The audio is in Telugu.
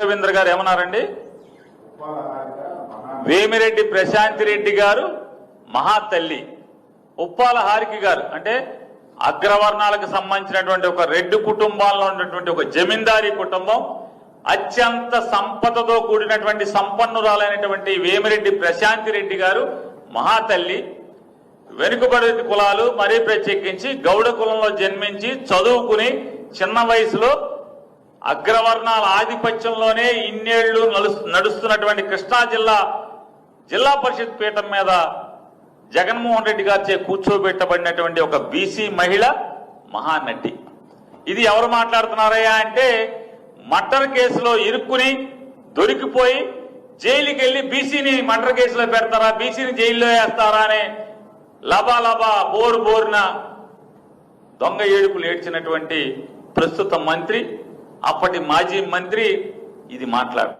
రవీంద్ర గారు ఏమన్నారండి? వేమిరెడ్డి ప్రశాంతి రెడ్డి గారు మహాతల్లి. ఉప్పాల హారిక గారు అంటే అగ్రవర్ణాలకు సంబంధించినటువంటి ఒక రెడ్డి కుటుంబాల్లో ఉన్నటువంటి ఒక జమీందారీ కుటుంబం అత్యంత సంపదతో కూడినటువంటి సంపన్నురాలైనటువంటి వేమిరెడ్డి ప్రశాంతి రెడ్డి గారు మహాతల్లి. వెనుకబడి కులాలు మరీ ప్రత్యేకించి గౌడ కులంలో జన్మించి చదువుకుని చిన్న వయసులో అగ్రవర్ణాల ఆధిపత్యంలోనే ఇన్నేళ్ళు నడుస్తున్నటువంటి కృష్ణా జిల్లా జిల్లా పరిషత్ పీఠం మీద జగన్మోహన్ రెడ్డి గారిచే కూర్చోబెట్టబడినటువంటి ఒక బీసీ మహిళ మహానటి. ఇది ఎవరు మాట్లాడుతున్నారయ్యా అంటే మర్డర్ కేసులో ఇరుక్కుని దొరికిపోయి జైలుకి వెళ్ళి బీసీని మర్డర్ కేసులో పెడతారా బీసీని జైల్లో వేస్తారా అనే లబా లబా బోరు బోరున దొంగ ఏడుపులు ఏడ్చినటువంటి ప్రస్తుత మంత్రి అప్పటి మాజీ మంత్రి ఇది మాట్లాడు